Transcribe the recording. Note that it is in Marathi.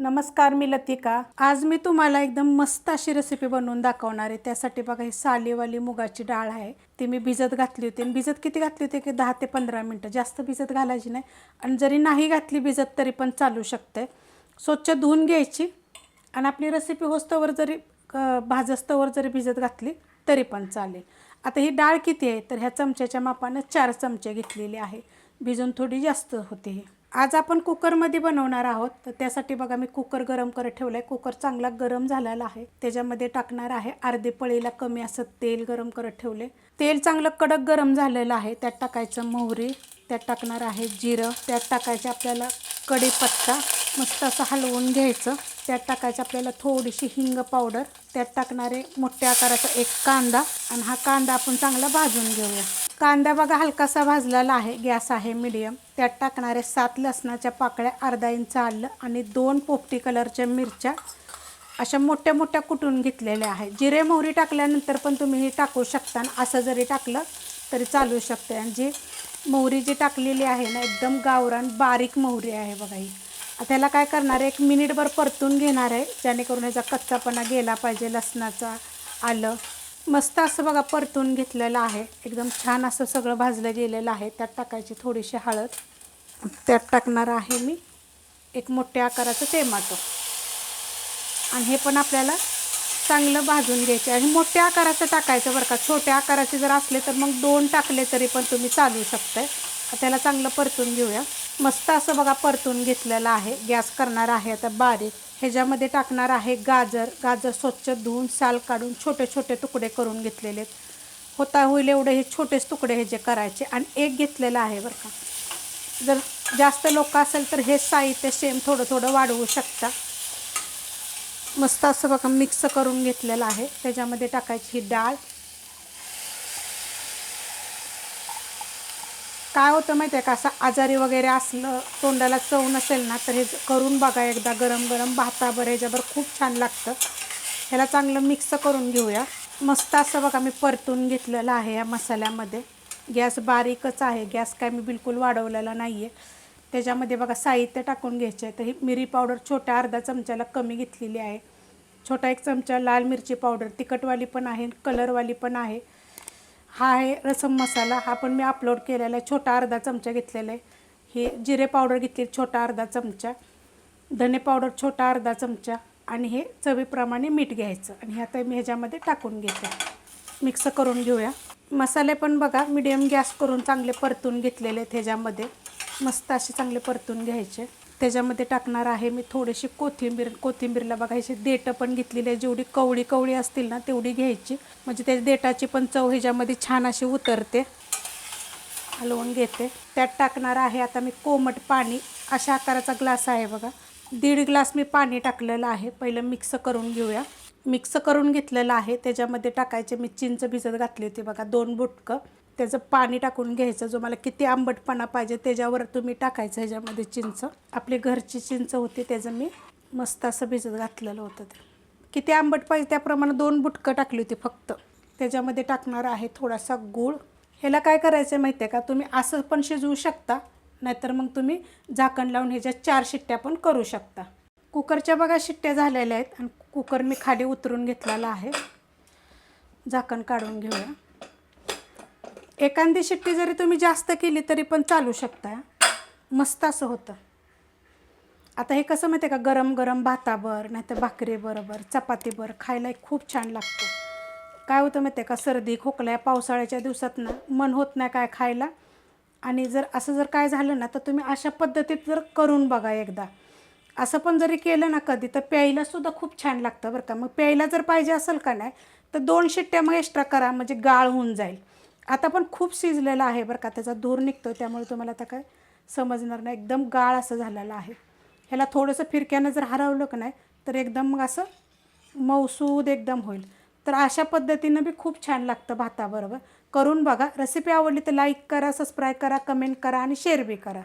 नमस्कार मी लतिका. आज मी तुम्हाला एकदम मस्त अशी रेसिपी बनवून दाखवणार आहे. त्यासाठी बघा ही सालीवाली मुगाची डाळ आहे. ती मी भिजत घातली होती. आणि भिजत किती घातली होती की दहा ते पंधरा मिनटं. जास्त भिजत घालायची नाही. आणि जरी नाही घातली भिजत तरी पण चालू शकते. स्वच्छ धुवून घ्यायची. आणि आपली रेसिपी होस्तवर जरी क- भाजस्तवर जरी भिजत घातली तरी पण चालेल. आता ही डाळ किती आहे? तर ह्या चमच्याच्या मापानं चार चमचे घेतलेले आहे. भिजून थोडी जास्त होते ही. आज आपण कुकरमध्ये बनवणार आहोत. तर त्यासाठी बघा मी कुकर गरम करत ठेवलं आहे कुकर चांगला गरम झालेला आहे. त्याच्यामध्ये टाकणार आहे अर्धे पळीला कमी असं तेल गरम करत ठेवले. तेल चांगलं कडक गरम झालेलं आहे. त्यात टाकायचं मोहरी त्यात टाकणार आहे जिरं त्यात टाकायचं आपल्याला कढीपत्ता मस्त असं हलवून घ्यायचं. त्यात टाकायचं आपल्याला थोडीशी हिंग पावडर. त्यात टाकणारे मोठ्या आकाराचा एक कांदा. आणि हा कांदा आपण चांगला भाजून घेऊया. कांदा बघा हलकासा भाजलेला आहे गॅस आहे मीडियम त्यात टाकणारे सात लसणाच्या पाकळ्या अर्धा इंच आलं आणि दोन पोपटी कलरच्या मिरच्या अशा मोठ्या मोठ्या कुटून घेतलेल्या आहेत. जिरे मोहरी टाकल्यानंतर पण तुम्ही हे टाकू शकता आणि असं जरी टाकलं तरी चालू शकते. आणि जी मोहरी जी टाकलेली आहे ना एकदम गावरान बारीक मोहरी आहे बघा ही. आता त्याला काय करणार आहे? एक मिनिटभर परतून घेणार आहे जेणेकरून ह्याचा कच्चापणा गेला पाहिजे लसणाचा आलं. मस्त असं बघा परतून घेतलेलं आहे. एकदम छान असं सगळं भाजलं गेलेलं आहे. त्यात टाकायची थोडीशी हळद. त्यात टाकणार आहे मी एक मोठ्या आकाराचं टेमाटो. आणि हे पण आपल्याला चांगलं भाजून घ्यायचे आणि मोठ्या आकाराचं टाकायचं बरं का. छोट्या आकाराचे जर असले तर मग दोन टाकले तरी पण तुम्ही चालू शकताय. त्याला चांगलं परतून घेऊया. मस्त असं बघा परतून घेतलेलं आहे. गॅस करणार आहे आता बारीक. ह्याच्यामध्ये टाकणार आहे गाजर. गाजर स्वच्छ धुवून साल काढून छोटे छोटे तुकडे करून घेतलेले आहेत. होता होईल एवढे हे छोटेच तुकडे हे जे करायचे. आणि एक घेतलेलं आहे बरं का. जर जास्त लोक असेल तर हे साहित्य सेम थोडं थोडं वाढवू शकता. मस्त असं बघा मिक्स करून घेतलेलं आहे. त्याच्यामध्ये टाकायची ही डाळ. काय होतं माहिती आहे का? असं आजारी वगैरे असलं तोंडाला चव नसेल ना तर हे करून बघा एकदा गरम गरम भाताबर ह्याच्यावर खूप छान लागतं. ह्याला चांगलं मिक्स करून घेऊया. मस्त असं बघा मी परतून घेतलेलं आहे या मसाल्यामध्ये. गॅस बारीकच आहे. गॅस काय मी बिलकुल वाढवलेला नाही आहे त्याच्यामध्ये बघा साहित्य टाकून घ्यायचे आहे. तर ही मिरी पावडर छोट्या अर्धा चमच्याला कमी घेतलेली आहे. छोटा एक चमचा लाल मिरची पावडर तिखटवाली पण आहे कलरवाली पण आहे. हा आहे रसम मसाला. हा पण मी अपलोड केलेला आहे. छोटा अर्धा चमचा घेतलेला आहे. हे जिरे पावडर घेतली छोटा अर्धा चमचा. धने पावडर छोटा अर्धा चमचा. आणि हे चवीप्रमाणे मीठ घ्यायचं. आणि हे आता मी ह्याच्यामध्ये टाकून घेते. मिक्स करून घेऊया. मसाले पण बघा मिडियम गॅस करून चांगले परतून घेतलेले आहेत ह्याच्यामध्ये. मस्त असे चांगले परतून घ्यायचे. त्याच्यामध्ये टाकणार आहे. मी थोडीशी कोथिंबीर कोथिंबीरला बघायची देठं पण घेतलेली आहे. जेवढी कवळी कवळी असतील ना तेवढी घ्यायची. म्हणजे त्या देठाची पण चव ह्याच्यामध्ये छान अशी उतरते. हलवून घेते. त्यात टाकणार आहे आता मी कोमट पाणी. अशा आकाराचा ग्लास आहे बघा. दीड ग्लास मी पाणी टाकलेलं आहे. पहिलं मिक्स करून घेऊया. मिक्स करून घेतलेलं आहे. त्याच्यामध्ये टाकायचे. मी चिंच भिजत घातली होती बघा दोन बुटकं. त्याचं पाणी टाकून घ्यायचं जो मला किती आंबटपणा पाहिजे त्याच्यावर तुम्ही टाकायचं ह्याच्यामध्ये चिंच. आपली घरची चिंच होती त्याचं मी मस्त असं भिजत घातलेलं होतं ते. किती आंबट पाहिजे त्याप्रमाणे दोन बुटकं टाकली होती फक्त. त्याच्यामध्ये टाकणार आहे थोडासा गूळ. ह्याला काय करायचं आहे माहिती आहे का? तुम्ही असं पण शिजवू शकता नाहीतर मग तुम्ही झाकण लावून ह्याच्या चार शिट्ट्या पण करू शकता. कुकरच्या बघा शिट्ट्या झालेल्या आहेत आणि कुकर मी खाली उतरून घेतलेला आहे. झाकण काढून घेऊया. एखादी शिट्टी जरी तुम्ही जास्त केली तरी पण चालू शकता. मस्त असं होतं. आता हे कसं माहिती आहे का? गरम गरम भाताबर नाहीतर भाकरी बरोबर चपातीबर खायला एक खूप छान लागतं. काय होतं माहिती आहे का? सर्दी खोकला या पावसाळ्याच्या दिवसात ना मन होत नाही काय खायला. आणि जर असं जर काय झालं ना तर तुम्ही अशा पद्धतीत जर करून बघा एकदा. असं पण जरी केलं ना कधी तर प्यायलासुद्धा खूप छान लागतं बरं का. मग प्यायला जर पाहिजे असेल का नाही तर दोन शिट्ट्या मग एक्स्ट्रा करा म्हणजे गाळ होऊन जाईल. आता पण खूप शिजलेलं आहे बरं का त्याचा धूर निघतो त्यामुळे तुम्हाला आता काय समजणार नाही. एकदम गाळ असं झालेलं आहे. ह्याला थोडंसं फिरक्यानं जर हरवलं का नाही तर एकदम मग असं मौसूद एकदम होईल. तर अशा पद्धतीनं बी खूप छान लागतं भाताबरोबर. करून बघा. रेसिपी आवडली तर लाईक करा सबस्क्राईब करा कमेंट करा आणि शेअर बी करा.